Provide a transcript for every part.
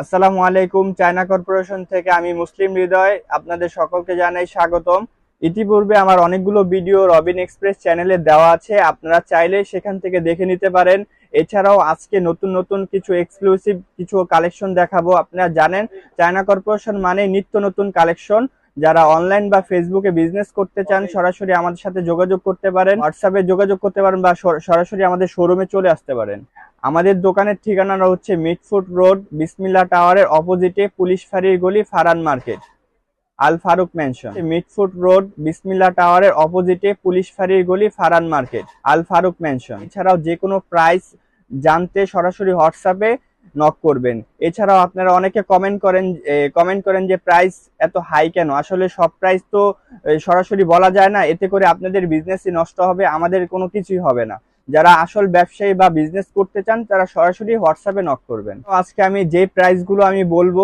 আসসালামু আলাইকুম China corporation থেকে আমি মুসলিম হৃদয়। আপনাদের সকলকে জানাই স্বাগতম। ইতিপূর্বে আমার অনেকগুলো ভিডিও রবিন এক্সপ্রেস চ্যানেলে দেওয়া আছে। আপনারা চাইলে সেখান থেকে দেখে নিতে পারেন। এছাড়াও আজকে নতুন নতুন কিছু এক্সক্লুসিভ কিছু কালেকশন দেখাবো। আপনারা জানেন চায়না কর্পোরেশন মানে নিত্য নতুন কালেকশন যারা অনলাইন বা ফেসবুকে বিজনেস করতে চান সরাসরি আমাদের সাথে যোগাযোগ করতে পারেন। হোয়াটসঅ্যাপে যোগাযোগ করতে পারেন বা সরাসরি আমাদের শোরুমে চলে আসতে পারেন। আমাদের দোকানের ঠিকানাটা হচ্ছে মিটফুট রোড, বিসমিল্লা টাওয়ারের অপোজিটে পুলিশ ফাঁড়ির গলি, Faran market. Al Faruk mansion. Mitford road, Bismillah টাওয়ারের অপোজিটে পুলিশ ফাঁড়ির গলি, ফারান মার্কেট। আল ফারুক ম্যানশন। এছাড়াও যে কোনো প্রাইস জানতে সরাসরি হোয়াটসঅ্যাপে নক করবেন। এছাড়াও আপনারা অনেকে কমেন্ট করেন কমেন্ট করেন যে প্রাইস এত হাই কেন? আসলে সব প্রাইস তো সরাসরি বলা যায় না। এতে করে আপনাদের বিজনেসই নষ্ট হবে, আমাদের কোনো কিছুই হবে না। যারা আসল ব্যবসায়ী বা বিজনেস করতে চান, তারা সরাসরি হোয়াটসঅ্যাপে নক করবেন। আজকে আমি যে প্রাইসগুলো আমি বলব,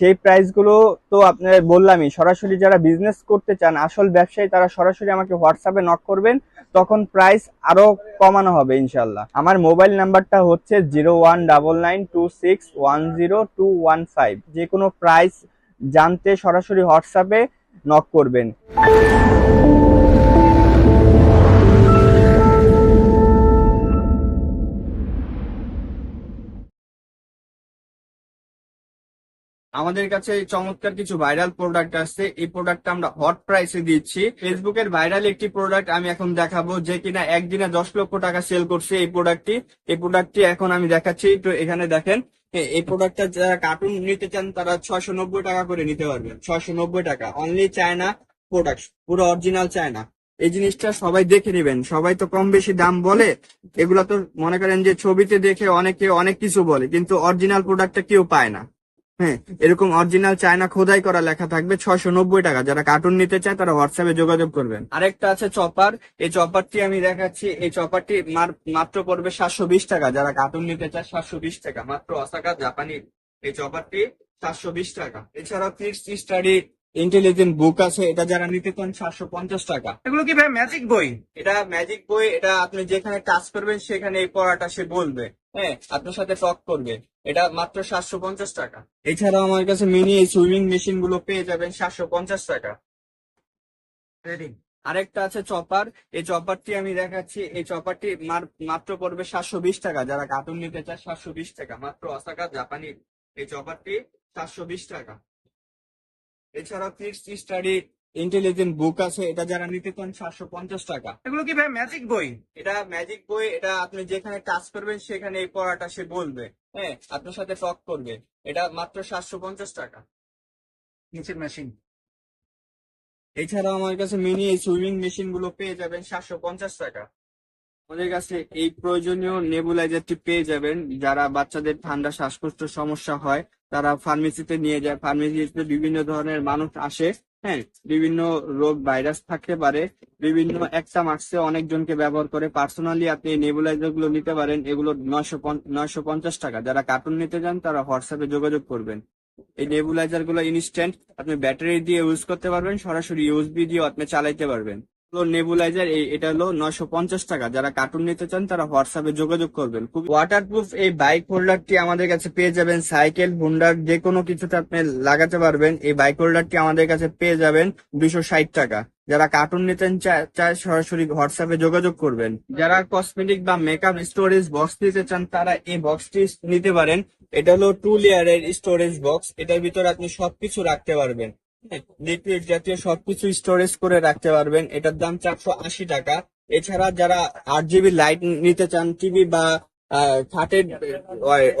সেই প্রাইসগুলো তো আপনার বললামই, সরাসরি যারা বিজনেস করতে চান, আসল ব্যবসায়ী, তারা সরাসরি আমাকে হোয়াটসঅ্যাপে নক করবেন, তখন প্রাইস আরও কমানো হবে ইনশাল্লাহ আমার মোবাইল নাম্বারটা হচ্ছে zero one double nine two six one zero two one five যে কোনো প্রাইস জানতে সরাসরি হোয়াটসঅ্যাপে নক করবেন। আমাদের কাছে চমৎকার কিছু ভাইরাল প্রোডাক্ট আসছে। এই প্রোডাক্টটা আমরা হট প্রাইসে দিচ্ছি। ফেসবুকের ভাইরাল একটি প্রোডাক্ট আমি এখন দেখাবো যে কিনা একদিনে দশ লক্ষ টাকা সেল করছে এই প্রোডাক্টটি এই প্রোডাক্টটি এখন আমি দেখাচ্ছি। তো এখানে দেখেন, এই প্রোডাক্টটা যারা কার্টুন নিতে চান তারা ছয়শো নব্বই টাকা করে নিতে পারবেন ছয়শো নব্বই টাকা। অনলি চায়না প্রোডাক্ট পুরো অরিজিনাল চায়না এই জিনিসটা সবাই দেখে নেবেন। সবাই তো কম বেশি দাম বলে। এগুলা তো মনে করেন যে ছবিতে দেখে অনেকে অনেক কিছু বলে, কিন্তু অরিজিনাল প্রোডাক্টটা কেউ পায় না। হ্যাঁ এরকম অরিজিনাল চায়না খোদাই করা লেখা থাকবে ছয়শো নব্বই টাকা। যারা কার্টুন নিতে চায়, তারা হোয়াটসঅ্যাপে যোগাযোগ করবেন। আরেকটা আছে চপার এই চপারটি আমি দেখাচ্ছি। এই চপারটি মাত্র পড়বে সাতশো বিশ টাকা। যারা কার্টুন নিতে চায়, সাতশো বিশ টাকা। মাত্র অসাকা জাপানি এই চপারটি সাতশো বিশ টাকা। এছাড়াও কিডস স্টাডি ইন্টেলিজেন্ট বুক আছে। এটা যারা নিতে চান, সাতশো পঞ্চাশ টাকা। এগুলো কি ভাই ম্যাজিক বই? এটা ম্যাজিক বই। এটা আপনি যেখানে কাজ করবেন, সেখানে এই পড়াটা সে বলবে। হ্যাঁ আপনার সাথে টক করবে। এটা মাত্র সাতশো পঞ্চাশ টাকা। এছাড়াও আমার কাছে মিনি সুইমিং মেশিনগুলো পেয়ে যাবেন সাতশো পঞ্চাশ টাকা। আরেকটা আছে চপার এই চপারটি আমি দেখাচ্ছি। এই চপারটি মাত্র পড়বে সাতশো বিশ টাকা। যারা কার্টুন নিতে চায়, সাতশো বিশ টাকা। মাত্র অসাকা জাপানি। এই চপারটি সাতশো বিশ টাকা। এছাড়াও কিডস স্টাডি ইন্টেলিজেন্ট বুক আছে এটা যারা নিতে চান সাতশো পঞ্চাশ টাকা। এগুলো কি ভাই ম্যাজিক বই? এটা ম্যাজিক বই এটা আপনি যেখানে কাজ করবেন সেখানে এই পড়াটা সে বলবে। হ্যাঁ আপনার সাথে টক করবে। এটা মাত্র সাতশো পঞ্চাশ টাকা। নিচের মেশিন এছাড়াও আমার কাছে মিনি সুইমিং মেশিনগুলো পেয়ে যাবেন সাতশো পঞ্চাশ টাকা। আমাদের কাছে এই প্রয়োজনীয় নেবুলাইজারটি পেয়ে যাবেন। যারা বাচ্চাদের ঠান্ডা শ্বাসকষ্ট সমস্যা হয় তারা ফার্মেসিতে নিয়ে যায়। ফার্মেসিতে বিভিন্ন ধরনের মানুষ আসে। হ্যাঁ বিভিন্ন রোগ ভাইরাস থাকতে পারে। বিভিন্ন একটা মার্কসে অনেকজনকে ব্যবহার করে। পার্সোনালি আপনি নেবুলাইজারগুলো নিতে পারেন। এগুলো নয়শো নয়শো পঞ্চাশ টাকা। যারা কার্টুন নিতে চান, তারা হোয়াটসঅ্যাপে যোগাযোগ করবেন। এই নেবুলাইজারগুলো ইনস্ট্যান্ট আপনি ব্যাটারি দিয়ে ইউজ করতে পারবেন। সরাসরি ইউএসবি দিয়ে আপনি চালাইতে পারবেন। নেবুলাইজার এটা হলো নয়শো পঞ্চাশ টাকা। যারা কার্টুন নিতে চান, তারা হোয়াটসঅ্যাপে যোগাযোগ করবেন। খুব ওয়াটারপ্রুফ এই বাইক হোল্ডারটি আমাদের কাছে পেয়ে যাবেন। সাইকেল হুন্ডার যে কোনো কিছুতে আপনি লাগাতে পারবেন। এই বাইক হোল্ডারটি আমাদের কাছে পেয়ে যাবেন দুইশো ষাট টাকা। যারা কার্টুন নিতে চায় সরাসরি হোয়াটসঅ্যাপে যোগাযোগ করবেন। যারা কসমেটিক বা মেকআপ স্টোরেজ বক্স নিতে চান, তারা এই বক্সটি নিতে পারেন। এটা হলো টু লেয়ারের স্টোরেজ বক্স এটার ভিতরে আপনি সবকিছু রাখতে পারবেন। লিকুইড জাতীয় সবকিছু স্টোরেজ করে রাখতে পারবেন। এটার দাম চারশো আশি টাকা। এছাড়া যারা আট জিবি লাইট নিতে চান টিভি বা খাটের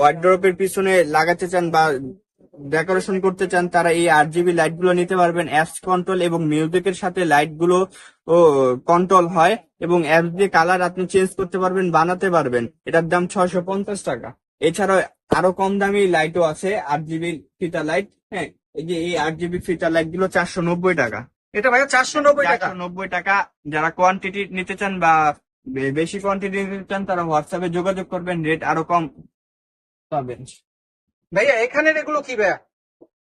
ওয়ার্ড্রপের পিছনে লাগাতে চান বা ডেকোরেশন করতে চান, তারা এই আট জিবি লাইটগুলো নিতে পারবেন। অ্যাপস কন্ট্রোল এবং মিউজিকের সাথে লাইটগুলো কন্ট্রোল হয় এবং অ্যাপস দিয়ে কালার আপনি চেঞ্জ করতে পারবেন, বানাতে পারবেন। এটার দাম ছয়শো পঞ্চাশ টাকা। এছাড়াও আরও কম দামি লাইটও আছে, আট জিবি ফিতা লাইট হ্যাঁ। এই যে এই আট জিবি ফিতা লাইটগুলো চারশো নব্বই টাকা। এটা ভাইয়া চারশো নব্বই টাকা। নব্বই টাকা। যারা কোয়ান্টিটি নিতে চান বা বেশি কোয়ান্টিটি নিতে চান তারা হোয়াটসঅ্যাপে যোগাযোগ করবেন রেট আরও কম পাবেন। ভাইয়া এখানে এগুলো কি ভাইয়া?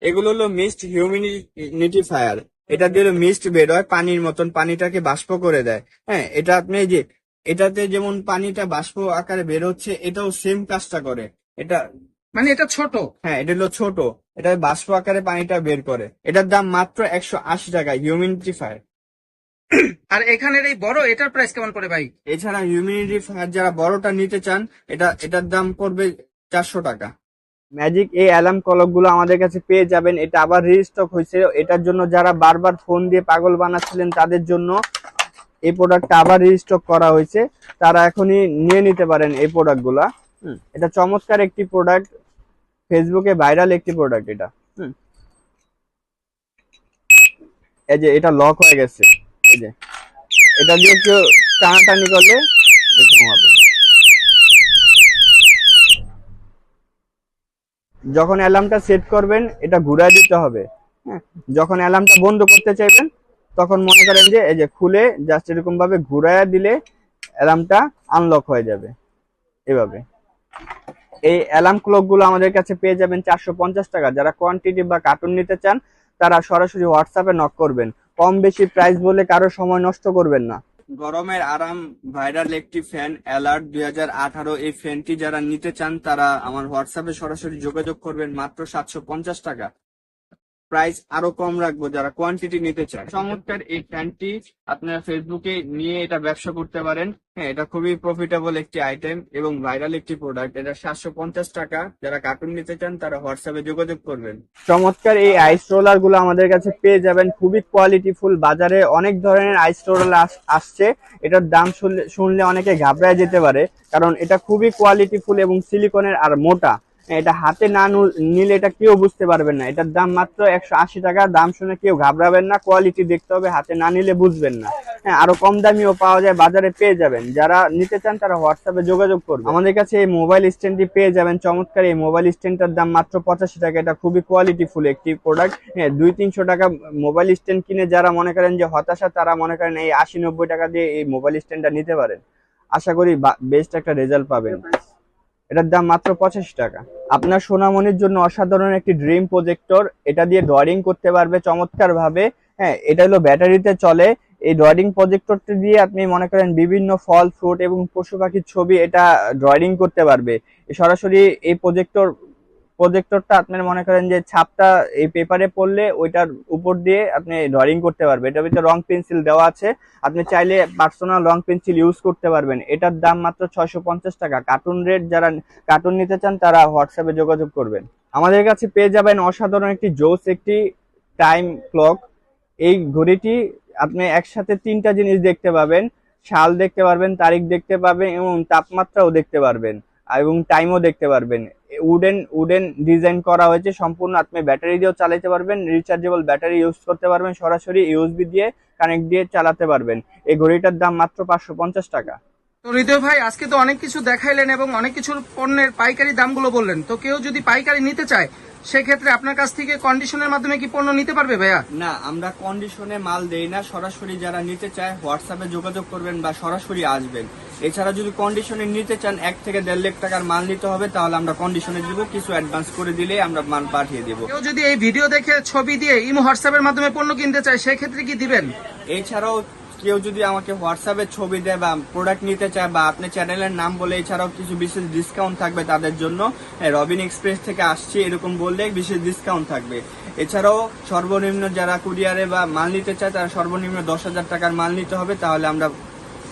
এগুলো হলো মিস্ট হিউমিডিফায়ার এটা দিয়ে মিস্ট বের হয় পানির মতন পানিটাকে বাষ্প করে দেয়। হ্যাঁ এটা আপনি যে এটাতে যেমন পানিটা বাষ্প আকারে বের হচ্ছে এটাও সেম কাজটা করে। এটা মানে এটা ছোট। হ্যাঁ এটা হলো ছোট। এটা বাষ্প আকারে পানিটা বের করে। এটার দাম মাত্র একশো আশি টাকা হিউমিনিটি ফায়ার আর এখানের এই বড় এটার প্রাইস কেমন পড়ে ভাই? এছাড়া হিউমিনিটি ফায়ার যারা বড়টা নিতে চান এটা এটার দাম পড়বে চারশো টাকা। ম্যাজিক এই অ্যালার্ম কলকগুলো আমাদের কাছে পেয়ে যাবেন। এটা আবার রিস্টক হয়েছে। এটার জন্য যারা বারবার ফোন দিয়ে পাগল বানাচ্ছিলেন তাদের জন্য এই প্রোডাক্টটা আবার রিস্টক করা হয়েছে। তারা এখনই নিয়ে নিতে পারেন এই প্রোডাক্টগুলা হুম, এটা চমৎকার একটি প্রোডাক্ট ফেসবুকে ভাইরাল একটি প্রোডাক্ট এটা। হুম। এই যে এটা লক হয়ে গেছে। এই যে। এটা দিয়ে কেউ টানাটানি করলে হবে। যখন অ্যালার্মটা সেট করবেন, এটা ঘুরায় দিতে হবে। হ্যাঁ। যখন অ্যালার্মটা বন্ধ করতে চাইবেন, তখন মনে করেন যে এই যে খুলে জাস্ট এরকম ভাবে ঘুরায় দিলে অ্যালার্মটা আনলক হয়ে যাবে। এভাবে। এই অ্যালার্ম ক্লকগুলো আমাদের কাছে পেয়ে যাবেন চারশো পঞ্চাশ টাকা। যারা কোয়ান্টিটি বা কার্টুন নিতে চান, তারা সরাসরি হোয়াটসঅ্যাপে নক করবেন। কম বেশি প্রাইস বলে কারও সময় নষ্ট করবেন না। গরমের আরাম ভাইরাল একটি ফ্যান অ্যালার্ট দুই হাজার আঠারো, এই ফ্যানটি যারা নিতে চান, তারা আমার হোয়াটসঅ্যাপে সরাসরি যোগাযোগ করবেন মাত্র সাতশো পঞ্চাশ টাকা। প্রাইস আরও কম রাখব যারা কোয়ান্টিটি নিতে চায়। চমৎকার এই ফ্যানটি আপনারা ফেসবুকে নিয়ে এটা ব্যবসা করতে পারেন। হ্যাঁ এটা খুবই প্রফিটেবল একটি আইটেম এবং ভাইরাল একটি প্রোডাক্ট এটা সাতশো পঞ্চাশ টাকা। যারা কার্টুন নিতে চান, তারা হোয়াটসঅ্যাপে যোগাযোগ করবেন। চমৎকার এই আইস রোলারগুলো আমাদের কাছে পেয়ে যাবেন। খুবই কোয়ালিটিফুল বাজারে অনেক ধরনের আইস রোলার আসছে। এটার দাম শুনলে- অনেকে ঘাবড়ায় যেতে পারে। কারণ এটা খুবই কোয়ালিটিফুল এবং সিলিকনের আর মোটা। এটা হাতে না নিলে এটা কেউ বুঝতে পারবেন না। এটার দাম মাত্র একশো আশি টাকা। দাম শুনে কেউ ঘাবড়াবেন না। কোয়ালিটি দেখতে হবে, হাতে না নিলে বুঝবেন না। হ্যাঁ আরও কম দামিও পাওয়া যায়, বাজারে পেয়ে যাবেন। যারা নিতে চান তারা হোয়াটসঅ্যাপে যোগাযোগ করবেন। আমাদের কাছে এই মোবাইল স্ট্যান্ডটি পেয়ে যাবেন। চমৎকার এই মোবাইল স্ট্যান্ডটার দাম মাত্র পঁচাশি টাকা। এটা খুবই কোয়ালিটিফুল একটি প্রোডাক্ট। হ্যাঁ দুই তিনশো টাকা মোবাইল স্ট্যান্ড কিনে যারা মনে করেন যে হতাশা, তারা মনে করেন এই আশি নব্বই টাকা দিয়ে এই মোবাইল স্ট্যান্ডটা নিতে পারেন। আশা করি বেস্ট একটা রেজাল্ট পাবেন। এটার দাম মাত্র পঁচাশি টাকা। আপনার সোনামনির জন্য অসাধারণ একটি ড্রিম প্রজেক্টর, এটা দিয়ে ড্রয়িং করতে পারবে চমৎকার ভাবে হ্যাঁ এটা হলো ব্যাটারিতে চলে। এই ড্রয়িং প্রজেক্টরটি দিয়ে আপনি মনে করেন বিভিন্ন ফল ফ্রুট এবং পশু পাখির ছবি এটা ড্রয়িং করতে পারবে। সরাসরি এই প্রজেক্টর প্রজেক্টরটা আপনার মনে করেন যে ছাপটা এই পেপারে পড়লে ওইটার উপর দিয়ে আপনি ড্রয়িং করতে পারবেন। এটার ভিতরে রং পেন্সিল দেওয়া আছে। আপনি চাইলে পার্সোনাল রং পেন্সিল ইউজ করতে পারবেন। এটার দাম মাত্র ছয়শো পঞ্চাশ টাকা। কার্টুন রেট যারা কার্টুন নিতে চান, তারা হোয়াটসঅ্যাপে যোগাযোগ করবেন। আমাদের কাছে পেয়ে যাবেন অসাধারণ একটি জোস, একটি টাইম ক্লক এই ঘড়িটি আপনি একসাথে তিনটা জিনিস দেখতে পাবেন। সাল দেখতে পারবেন, তারিখ দেখতে পাবেন এবং তাপমাত্রাও দেখতে পারবেন। এবং টাইমও দেখতে পারবেন। উডেন উডেন ডিজাইন করা হয়েছে, সম্পূর্ণ আপনি ব্যাটারি দিয়েও চালাতে পারবেন রিচার্জেবল ব্যাটারি ইউজ করতে পারবেন, সরাসরি ইউএসবি দিয়ে কানেক্ট দিয়ে চালাতে পারবেন। এই ঘড়িটার দাম মাত্র পাঁচশো পঞ্চাশ টাকা। হৃদয় ভাই আজকে তো অনেক কিছু দেখাইলেন এবং অনেক কিছুর পণ্যের পাইকারি দামগুলো বললেন। তো কেউ যদি পাইকারি নিতে চায় সেক্ষেত্রে আপনার কাছ থেকে কন্ডিশনের মাধ্যমে কি পণ্য নিতে পারবে ভাইয়া? না আমরা কন্ডিশনে মাল দেই না। সরাসরি যারা নিতে চায় হোয়াটসঅ্যাপে যোগাযোগ করবেন বা সরাসরি আসবেন। এছাড়া যদি কন্ডিশনে নিতে চান এক থেকে দেড় লাখ টাকার মাল নিতে হবে তাহলে আমরা কন্ডিশনে দিব। কিছু অ্যাডভান্স করে দিলে আমরা মাল পাঠিয়ে দেব। কেউ যদি এই ভিডিও দেখে ছবি দিয়ে ইমো হোয়াটসঅ্যাপের মাধ্যমে পণ্য কিনতে চায় সেক্ষেত্রে কি দিবেন? এছাড়াও কেউ যদি আমাকে হোয়াটসঅ্যাপে ছবি দেয় বা প্রোডাক্ট নিতে চায় বা আপনি চ্যানেলের নাম বলে এছাড়াও কিছু বিশেষ ডিসকাউন্ট থাকবে তাদের জন্য হ্যাঁ, রবিন এক্সপ্রেস থেকে আসছে এরকম বললে বিশেষ ডিসকাউন্ট থাকবে। এছাড়াও সর্বনিম্ন যারা কুরিয়ারে বা মাল নিতে চায় তারা সর্বনিম্ন দশ হাজার টাকার মাল নিতে হবে তাহলে আমরা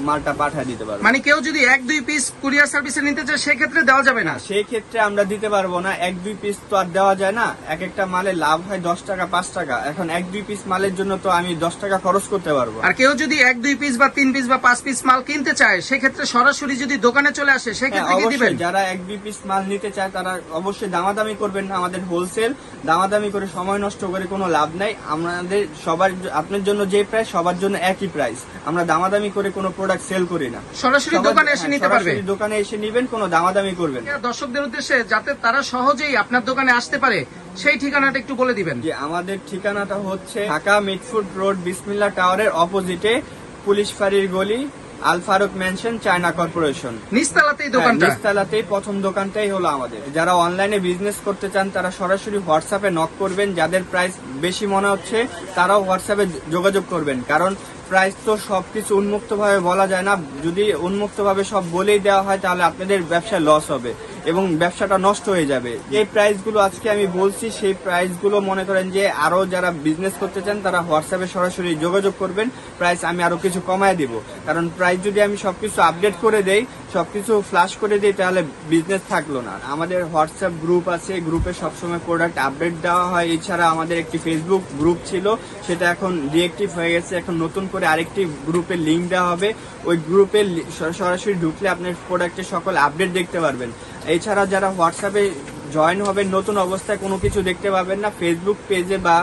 মালটা পাঠিয়ে দিতে পারব। মানে কেউ যদি এক দুই পিস কুরিয়ার সার্ভিসে নিতে চায় সেক্ষেত্রে দেওয়া যাবে না? সেই ক্ষেত্রে আমরা দিতে পারব না। এক দুই পিস তো আর দেওয়া যায় না। এক একটা মালে লাভ হয় দশ টাকা পাঁচ টাকা। এখন এক দুই পিস মালের জন্য তো আমি দশ টাকা খরচ করতে পারব। আর কেউ যদি এক দুই পিস বা তিন পিস বা পাঁচ পিস মাল কিনতে চায় সেক্ষেত্রে সরাসরি যদি দোকানে চলে আসে হ্যাঁ, সেক্ষেত্রে কি দিবেন? যারা এক দুই পিস মাল নিতে চায় তারা অবশ্যই দামাদামি করবেন না। আমাদের হোলসেল দামাদামি করে সময় নষ্ট করে কোনো লাভ নাই। আমাদের সবার আপনার জন্য যে প্রাইস সবার জন্য একই প্রাইস আমরা দামাদামি করে কোনো প্রোডাক্ট সেল করি না। সরাসরি দোকানে এসে হ্যাঁ, নিতে পারবে। সরাসরি দোকানে এসে নিবেন কোনো দামাদামি করবেন। দর্শকদের উদ্দেশ্যে যাতে তারা সহজেই আপনার দোকানে আসতে পারে সেই ঠিকানাটা একটু বলে দিবেন। যে আমাদের ঠিকানাটা হচ্ছে ঢাকা মিটফুড রোড বিসমিল্লা টাওয়ারের অপোজিটে পুলিশ ফাঁড়ির গলি Al Faruk mansion China corporation. নিস্তালাতেই দোকানটা। নিচতলাতেই প্রথম দোকানটাই হলো আমাদের। যারা অনলাইনে বিজনেস করতে চান তারা সরাসরি হোয়াটসঅ্যাপে নক করবেন। যাদের প্রাইস বেশি মনে হচ্ছে তারাও হোয়াটসঅ্যাপে যোগাযোগ করবেন। কারণ প্রাইস তো সবকিছু উন্মুক্ত ভাবে বলা যায় না। যদি উন্মুক্তভাবে সব বলেই দেওয়া হয়, তাহলে আপনাদের ব্যবসায় লস হবে। এবং ব্যবসাটা নষ্ট হয়ে যাবে। যে প্রাইসগুলো আজকে আমি বলছি, সেই প্রাইসগুলো মনে করেন যে আরও যারা বিজনেস করতে চান, তারা হোয়াটসঅ্যাপে সরাসরি যোগাযোগ করবেন। প্রাইস আমি আরও কিছু কমায় দিব। কারণ প্রাইস যদি আমি সবকিছু আপডেট করে দেই, সবকিছু ফ্লাশ করে দিই, তাহলে বিজনেস থাকল না। আমাদের হোয়াটসঅ্যাপ গ্রুপ আছে গ্রুপে সবসময় প্রোডাক্ট আপডেট দেওয়া হয়। এছাড়া আমাদের একটি ফেসবুক গ্রুপ ছিল, সেটা এখন ডিএক্টিভ হয়ে গেছে। এখন নতুন করে আরেকটি গ্রুপে লিংক দেওয়া হবে। ওই গ্রুপে সরাসরি ঢুকলে আপনার প্রোডাক্টের সকল আপডেট দেখতে পারবেন। এছাড়া যারা হোয়াটসঅ্যাপে জয়েন হবেন, নতুন অবস্থায় কোনো কিছু দেখতে পাবেন না ফেসবুক পেজে বা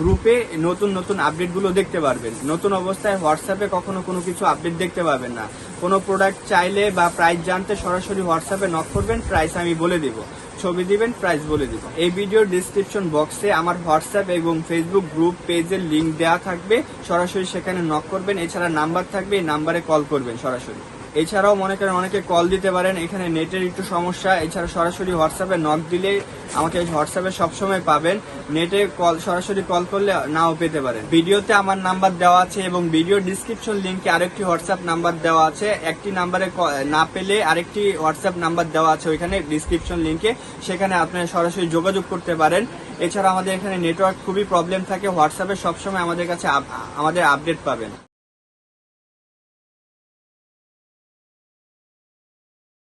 গ্রুপে নতুন নতুন আপডেটগুলো দেখতে পারবেন। নতুন অবস্থায় হোয়াটসঅ্যাপে কখনো কোনো কিছু আপডেট দেখতে পাবেন না। কোনো প্রোডাক্ট চাইলে বা প্রাইস জানতে সরাসরি হোয়াটসঅ্যাপে নক করবেন প্রাইস আমি বলে দিব। ছবি দিবেন প্রাইস বলে দিব। এই ভিডিওর ডিসক্রিপশন বক্সে আমার হোয়াটসঅ্যাপ এবং ফেসবুক গ্রুপ পেজের লিংক দেওয়া থাকবে। সরাসরি সেখানে নক করবেন, এছাড়া নাম্বার থাকবে, এই নাম্বারে কল করবেন সরাসরি। এছাড়াও মনে করেন অনেকে কল দিতে পারেন, এখানে নেটের একটু সমস্যা, এছাড়া সরাসরি হোয়াটসঅ্যাপে নক দিলে আমাকে হোয়াটসঅ্যাপে সবসময় পাবেন নেটে কল সরাসরি কল করলে নাও পেতে পারেন। ভিডিওতে আমার নাম্বার দেওয়া আছে এবং ভিডিও ডিসক্রিপশন লিঙ্কে আরেকটি হোয়াটসঅ্যাপ নাম্বার দেওয়া আছে, একটি নাম্বারে না পেলে আরেকটি হোয়াটসঅ্যাপ নাম্বার দেওয়া আছে ওইখানে ডিসক্রিপশন লিঙ্কে সেখানে আপনারা সরাসরি যোগাযোগ করতে পারেন। এছাড়া আমাদের এখানে নেটওয়ার্ক খুবই প্রবলেম থাকে হোয়াটসঅ্যাপে সবসময় আমাদের কাছে আমাদের আপডেট পাবেন।